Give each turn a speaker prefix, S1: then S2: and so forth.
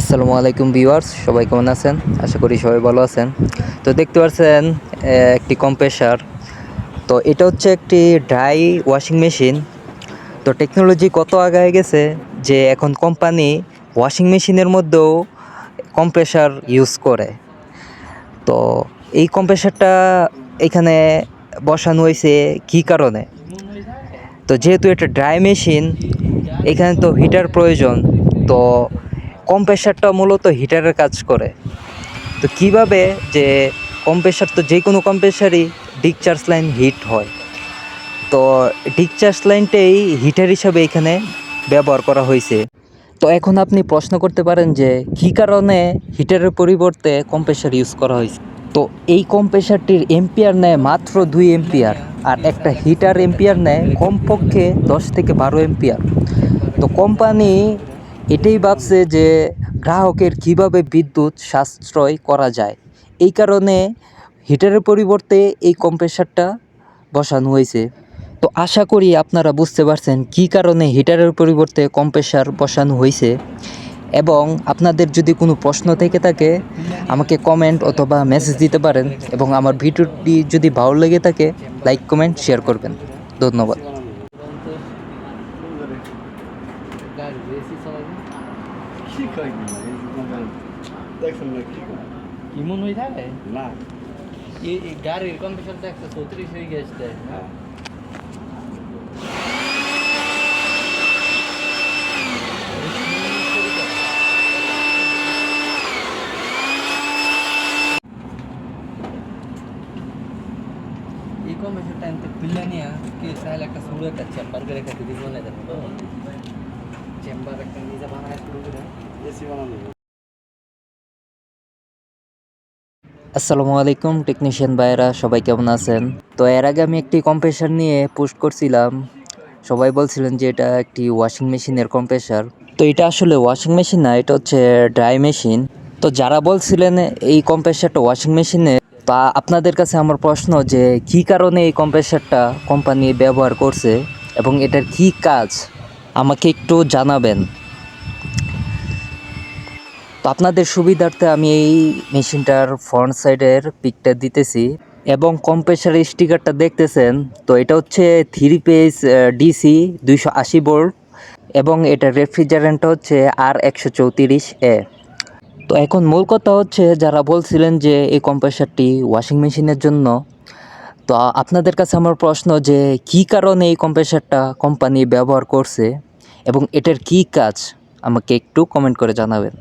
S1: আসসালামু আলাইকুম ভিউয়ার্স, সবাই কেমন আছেন? আশা করি সবাই ভালো আছেন। তো দেখতে পাচ্ছেন একটি কম্প্রেসার তো এটা হচ্ছে একটি ড্রাই ওয়াশিং মেশিন তো টেকনোলজি কত আগায় গেছে যে এখন কোম্পানি ওয়াশিং মেশিনের মধ্যেও কম্প্রেসার ইউজ করে। তো এই কম্প্রেসারটা এখানে বসানো হয়েছে কী কারণে? তো যেহেতু এটা ড্রাই মেশিন এখানে তো হিটার প্রয়োজন। তো কম্প্রেসারটা মূলত হিটারের কাজ করে। তো কীভাবে যে কম্প্রেসার তো যে কোনো কম্প্রেসারই ডিকচার্জ লাইন হিট হয়। তো ডিকচার্জ লাইনটাই হিটার হিসাবে এখানে ব্যবহার করা হয়েছে। তো এখন আপনি প্রশ্ন করতে পারেন যে, কী কারণে হিটারের পরিবর্তে কম্প্রেসার ইউজ করা হয়েছে? তো এই কম্প্রেসারটির এম্পিয়ার নেয় মাত্র দুই এম্পিয়ার, আর একটা হিটার এম্পিয়ার নেয় কমপক্ষে দশ থেকে বারো এম্পিয়ার। তো কোম্পানি এটাই ভাবছে যে গ্রাহকের কীভাবে বিদ্যুৎ সাশ্রয় করা যায়। এই কারণে হিটারের পরিবর্তে এই কম্প্রেসারটা বসানো হয়েছে। তো আশা করি আপনারা বুঝতে পারছেন কী কারণে হিটারের পরিবর্তে কম্প্রেসার বসানো হয়েছে এবং আপনাদের যদি কোনো প্রশ্ন থেকে থাকে, আমাকে কমেন্ট অথবা মেসেজ দিতে পারেন এবং আমার ভিডিওটি যদি ভালো লেগে থাকে লাইক কমেন্ট শেয়ার করবেন। ধন্যবাদ।
S2: কি কয় কি এই দোকান দেখছেন না কি কয়
S3: হয়ে থাকে?
S2: না।
S3: এই গাড়ির তো একশো চৌত্রিশ হয়ে গেছে
S2: হ্যাঁ।
S3: এই কম্পিউটার টাইম তো খুললে নিয়ে কি চাইলে একটা শুরু একটা চেম্বার করে একটা দিদি তো? চেম্বার একটা নিজে বানায় শুরু করে।
S2: এসি বানানো
S1: আসসালামু আলাইকুম টেকনিশিয়ান ভাইয়েরা সবাই কেমন আছেন? তো এর আগে আমি একটি কম্প্রেসার নিয়ে পোস্ট করছিলাম। সবাই বলছিলেন যে এটা একটি ওয়াশিং মেশিনের কম্প্রেসার তো এটা আসলে ওয়াশিং মেশিন না এটা হচ্ছে ড্রাই মেশিন তো যারা বলছিলেন এই কম্প্রেসারটা ওয়াশিং মেশিনে তা আপনাদের কাছে আমার প্রশ্ন যে কি কারণে এই কম্প্রেসারটা কোম্পানি ব্যবহার করছে এবং এটার কি কাজ? আমাকে একটু জানাবেন। তো আপনাদের সুবিধার্থে আমি এই মেশিনটার ফ্রন্ট সাইডের পিকটা দিতেছি এবং কম্প্রেসারের স্টিকারটা দেখতেছেন, তো এটা হচ্ছে থ্রি পেজ ডিসি দুইশো আশি বোল্ট এবং এটা রেফ্রিজারেন্টটা হচ্ছে আর একশো চৌত্রিশ এ তো এখন মূল কথা হচ্ছে যারা বলছিলেন যে এই কম্প্রেসারটি ওয়াশিং মেশিনের জন্য, তো আপনাদের কাছে আমার প্রশ্ন যে কী কারণে এই কম্প্রেসারটা কোম্পানি ব্যবহার করছে? এবং এটার কী কাজ? আমাকে একটু কমেন্ট করে জানাবেন।